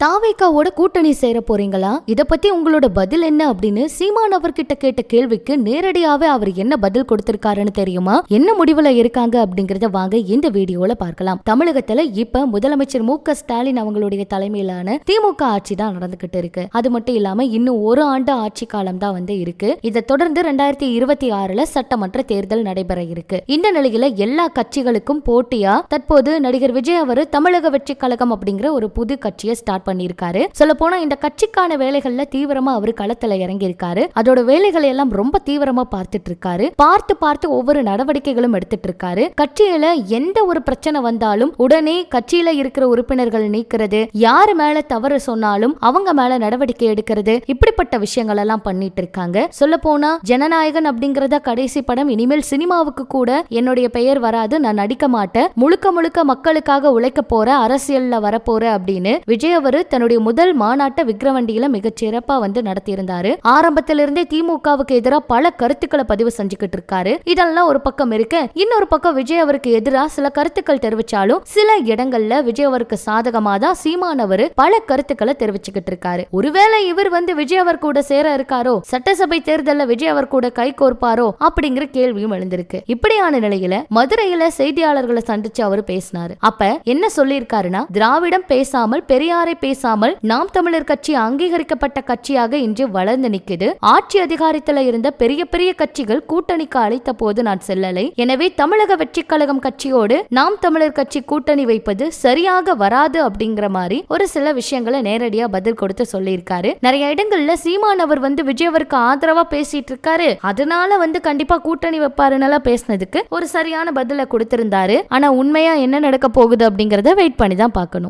தாவேக்காவோட கூட்டணி சேர போறீங்களா? இத பத்தி உங்களோட பதில் என்ன அப்படின்னு சீமான் அவர்கிட்ட கேட்ட கேள்விக்கு நேரடியாவே அவர் என்ன பதில் கொடுத்திருக்காருன்னு தெரியுமா? என்ன முடிவுல இருக்காங்க அப்படிங்கறத வாங்க இந்த வீடியோல பார்க்கலாம். தமிழகத்துல இப்ப முதலமைச்சர் மு க ஸ்டாலின் அவங்களுடைய தலைமையிலான திமுக ஆட்சி தான் நடந்துகிட்டு இருக்கு. அது மட்டும் இல்லாம இன்னும் ஒரு ஆண்டு ஆட்சி காலம் தான் வந்து இருக்கு. இதை தொடர்ந்து ரெண்டாயிரத்தி இருபத்தி ஆறுல சட்டமன்ற தேர்தல் நடைபெற இருக்கு. இந்த நிலையில எல்லா கட்சிகளுக்கும் போட்டியா? தற்போது நடிகர் விஜய் அவர் தமிழக வெற்றி கழகம் அப்படிங்கிற ஒரு புது கட்சியை ஸ்டார்ட் பண்ணியிருக்காரு. சொல்ல போனா இந்த கட்சிக்கான வேலைகள்ல தீவிரமா அவர் களத்துல இறங்கி இருக்காரு அதோட வேலைகளை எல்லாம் ரொம்ப தீவிரமா பார்த்துட்டு இருக்காரு பார்த்து பார்த்து ஒவ்வொரு நடவடிக்கைகளும் எடுத்துட்டு இருக்காரு கட்சியில எந்த ஒரு பிரச்சனை வந்தாலும் உடனே கட்சியில இருக்கிற உறுப்பினர்கள் நீக்கிறது யாரு மேல தவறு சொன்னாலும் அவங்க மேல நடவடிக்கை எடுக்கிறது இப்படிப்பட்ட விஷயங்கள் எல்லாம் பண்ணிட்டு இருக்காங்க சொல்ல போனா ஜனநாயகன் அப்படிங்கறத கடைசி படம் இனிமேல் சினிமாவுக்கு கூட என்னுடைய பெயர் வராது நான் நடிக்க மாட்டேன். முழுக்க முழுக்க மக்களுக்காக உழைக்க போற அரசியல்ல வரப்போற அப்படின்னு விஜய் அவர் தன்னுடைய முதல் மாநாட்டை விக்ரவண்டியில மிகச் சிறப்பா வந்து நடத்தியிருந்தாரு. ஆரம்பத்திலிருந்தே திமுகவுக்கு எதிராக பல கருத்துக்களை பதிவு செஞ்சுக்கிட்டு இருக்காரு. இதெல்லாம் ஒரு பக்கம் இருக்கு. இன்னொரு பக்கம் விஜய் அவருக்கு எதிராக சில கருத்துக்கள் தெரிவிச்சாலும் சில இடங்கள்ல விஜய் அவருக்கு சாதகமா தான் சீமானவர் பல கருத்துக்களை தெரிவிச்சுக்கிட்டு இருக்காரு. ஒருவேளை இவர் வந்து விஜய் அவர் கூட சேர இருக்காரோ சட்டசபை தேர்தல்ல விஜய் அவர் கூட கை கோர்ப்பாரோ அப்படிங்கிற கேள்வியும் எழுந்திருக்கு. இப்படியான நிலையில மதுரையில செய்தியாளர்களை சந்திச்சு அவர் பேசினாரு. அப்ப என்ன சொல்லியிருக்காருன்னா திராவிடம் பேசாமல் பெரியாரை பேசாமல் நாம் தமிழர் கட்சி அங்கீகரிக்கப்பட்ட கட்சியாக இன்று வளர்ந்து நிக்குது ஆட்சி அதிகாரத்தில் இருந்த பெரிய பெரிய கட்சிகள் கூட்டணிக்கு அழைத்த போது நான் செல்லலை. எனவே தமிழக வெற்றி கழகம் கட்சியோடு நாம் தமிழர் கட்சி கூட்டணி வைப்பது சரியாக வராது அப்படிங்கிற மாதிரி ஒரு சில விஷயங்களை நேரடியா பதில் கொடுத்து சொல்லியிருக்காரு. நிறைய இடங்கள்ல சீமான் அவர் வந்து விஜயவருக்கு ஆதரவா பேசிட்டு இருக்காரு. அதனால வந்து கண்டிப்பா கூட்டணி வைப்பாருன்னு பேசினதுக்கு ஒரு சரியான பதில கொடுத்திருந்தாரு. ஆனா உண்மையா என்ன நடக்க போகுது அப்படிங்கறத வெயிட் பண்ணி தான் பார்க்கணும்.